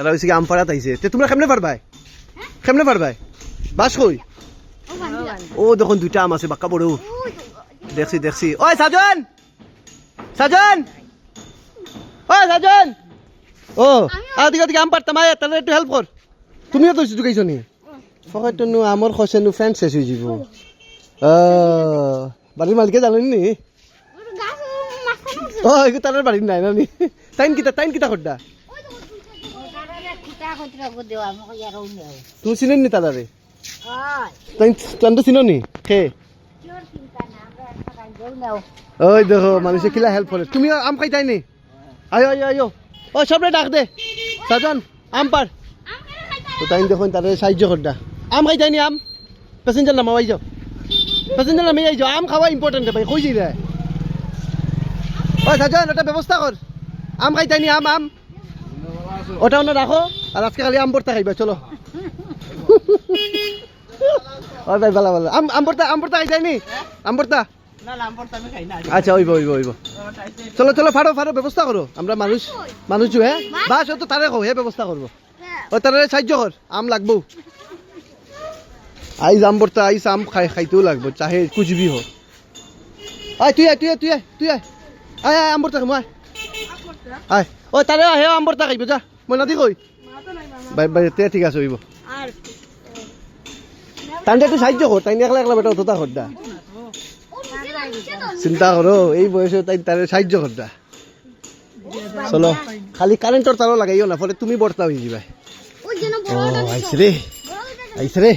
তারা হয়েছে কি আমপাড়াত আইছে। তে তোমরা কেমনে পারবাই? কেমনে পারবাই? বাস কই? ও দেখুন দুইটা আম আছে বাক্কা বড়। দেখছি দেখছি। ওই সাজন! সাজন! ওই সাজন! ও আদিকে আদিকে আম পারতাম আয় তাহলে একটু হেল্প কর। তুমিও তো ঢুকাইছো নি ফকাইতো নো আমার খসে নো ফ্রেন্ড শেষ হয়ে যাব। বাড়ির মালিকে জানেন নি? ও তার বাড়ির নাই নানি টাইম কিতা টাইম কিতা করডা তুমি চিনেন? নি তাই চিনো নি ওই দেখো মানুষে কিলা হেল্প করে তুমি আম খাইতাই নি আয়ো আয়ো আয়ো ও সবরে ডাক দে। সাজন আম পার তো তাই দেখুন তাদের সাহায্য করডা আম খাইতাই নি আম? প্যাসেঞ্জার নামাও আই যাও প্যাসেঞ্জার নামে আই যাও আম খাওয়া ইম্পর্টেন্ট ভাই কই যাই রে ও সাজন ওটা ব্যবস্থা কর আম খাইতাই নি আম আম। ওটা ওনা রাখো আর আজকে খালি আম ভর্তা খাইবা চলো। ওই ভাই ভালো ভালো। আম আম ভর্তা আম ভর্তা খাইতাই নি? আম আচ্ছা ওইব ওইব ওইব। চলো চলো ফাড়ো ফাড়ো ব্যবস্থা করো। আমরা মানুষ মানুষ হ্যাঁ? বাস তো তারে কো হে ব্যবস্থা করব। ও তারে সাহায্য কর আম লাগবো। আইজ আম আইস আম খাই খাইতেও লাগবো চাহে কুচবি হোক। আয় তুই আয় তুই আয় তুই আয় তুই আয়। আয় আয় আম ভর্তা খামো আয়। আয়। ও তারে হে আম ভর্তা খাইব যা। মই নাদি কই? বাই ঠিক আছে হইব তাইলে একটু সাহায্য কর তাই একলা একলা বেটা অতটা কর চিন্তা করো এই বয়সে তাই তারে সাহায্য কর দা। চলো, খালি কারেন্টর তারও লাগাইও না, ফলে তুমি বর্তা হয়ে যাবে। ও আইছে রে আইছে রে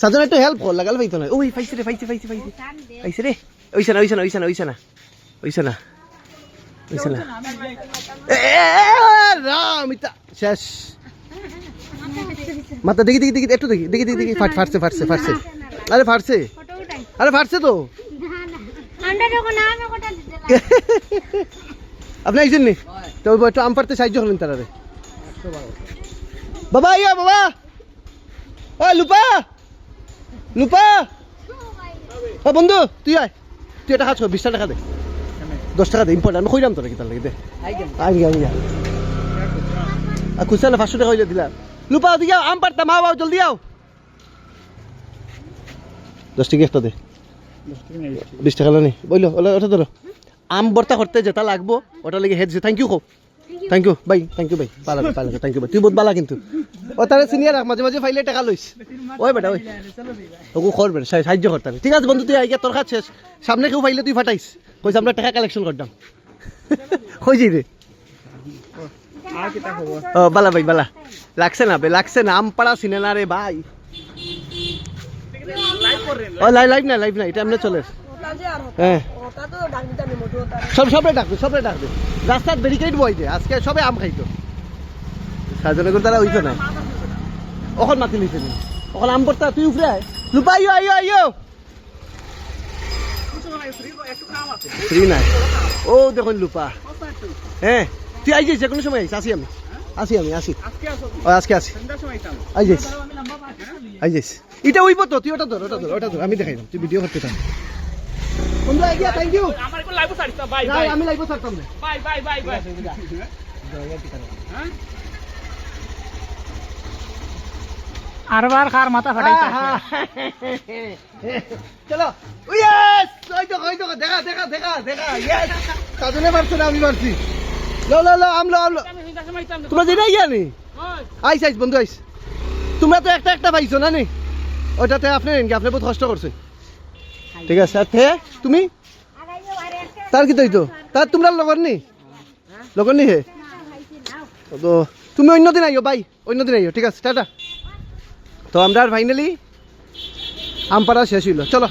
সাজন একটু হেল্প কর লাগাল পাইতো না ওই পাইছে রে পাইছে পাইছে পাইছে। আইছে রে ওইছে না ওইছে না ওইছে না ওইছে না। শেষ। মাথা দেখি দেখি দেখি একটু দেখি দেখি দেখি দেখি ফাট ফাটছে ফাটছে ফাটছে। আরে ফাটছে। আরে ফাটছে তো। আপনি আইছেন নি? তো একটু আম পারতে সাহায্য করলেন তারারে বাবা ইয়া বাবা। ও লুপা। লুপা। ও বন্ধু তুই আয়। তুই এটা কাজ কর বিশ টাকা দে। দশ টাকা দে ইম্পর্টেন্ট আমি কইলাম তোরা কি তার লাগে, দে। আর খুশালে পাঁচশো টাকা হইলে দিলা। লুপা ওদিকে আম পারতাম আও আও, জলদি আও। দশ টাকা একটা দে। বিশ টাকা নি। বইলো, ওলা, ওটা ধরো। আম বর্তা করতে যেটা লাগবো ওটা লেগে head thank you co thank you bye thank you bye পালা পালা থ্যাংক ইউ বাই তুই বহুত বালা কিন্তু। ও তারে সিনিয়র মাঝে মাঝে ফাইলে টাকা লইস ওই বেটা, ওই। ওকে কর বেটা সাহায্য- সাহায্য করতে ঠিক আছে বন্ধু, তুই আইয়া তোর কাজ শেষ। সামনে কেউ ফাইলে তুই ফাটাইস কইস আমরা টাকা কালেকশন করতাম কই যাই রে ও বালা ভাই বালা। লাগছে না, বে, লাগছে না। আমপাড়া সিনেমা রে ভাই ও লাইভ না লাইভ না এটা এমনি চলে সব সবে ডাকবে সবে ডাকবে। রাস্তার ব্যারিকেড বইতে আজকে সবে আম খাইতো। সাজনে করে তারা হইতো না? অখন মাতি নি। অখন আম পড়তা তুই উফরে আয়। লুপা আইও আইও আইও ফ্রি নাই। ও দেখুন লুপা। হ্যাঁ তুই আই যাইস কোনো সময় আইস? আসি আমি। আসি আমি আসি। আজকে আসি। আই যাইস। আই যাইস। এটা উইব তো তুই ওটা ধর ওটা ধর ওটা ধর। আমি দেখাইলাম তুই ভিডিও করতে থাক। বন্ধু থ্যাংক ইউ আমার একটু লাইভ ছাড়িস বাই বাই আমি লাইভ ছাড়তাম না। বাই বাই বাই বাই আরবার খার মাথা ফাটাইতে চলো। ইয়েস ওই তো ওই তো দেখা দেখা দেখা দেখা। ইয়েস সাজনে পারছ না আমি পারছি লো লো লো আমলো আমলো। তোমরা যেটা ইয়া নি? আইস আইস বন্ধু আইস। তোমরা তো একটা একটা পাইছো না নি? ওটাতে আপনি আপনি বহুত কষ্ট করছে। ঠিক আছে, আর তে তুমি? তার কি তো? তার তোমরা লগর নি লগর নি হে? তো তুমি অন্য দিন আইও, বাই অন্যদিন আইও, ঠিক আছে, টাটা। তো আমরা আর ফাইনালি আমপাড়া শেষ হইল। চলো।